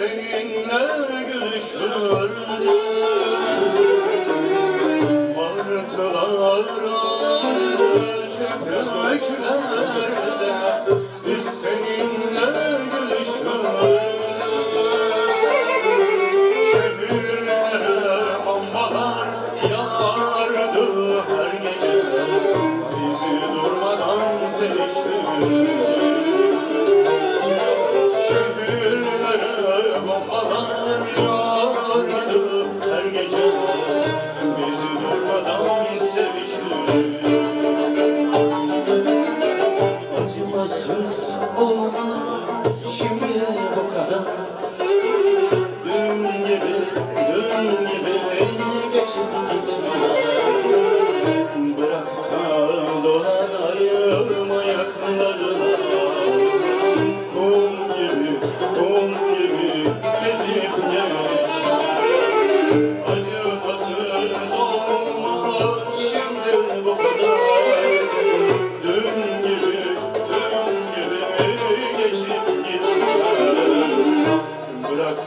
seninle görüşürdü Martılara çöplüklerde Biz seninle görüşürdük Şehirlere bombalar yağardı her gece Bizi durmadan seviştirdi ou no.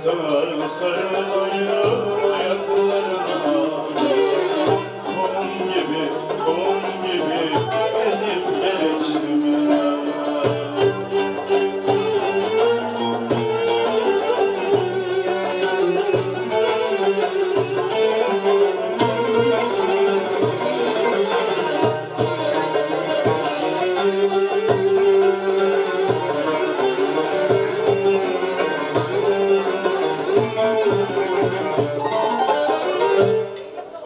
Sarıl sarıl ayağım ayaklarım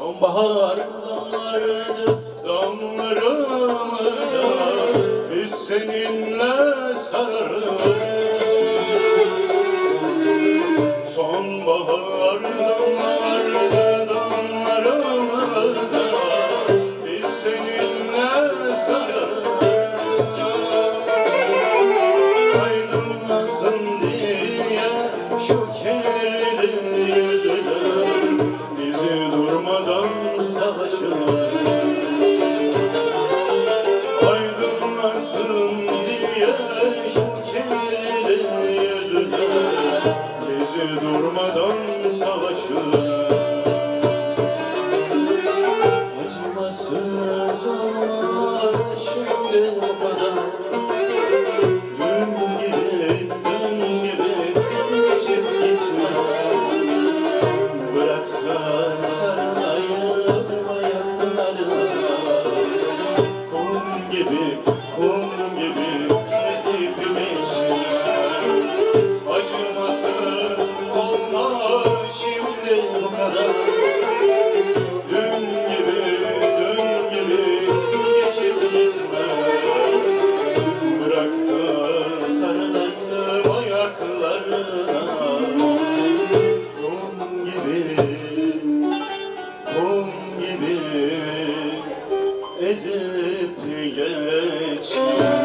Sonbahar damlardı damlarımıza Biz seninle sarılır ezip geçti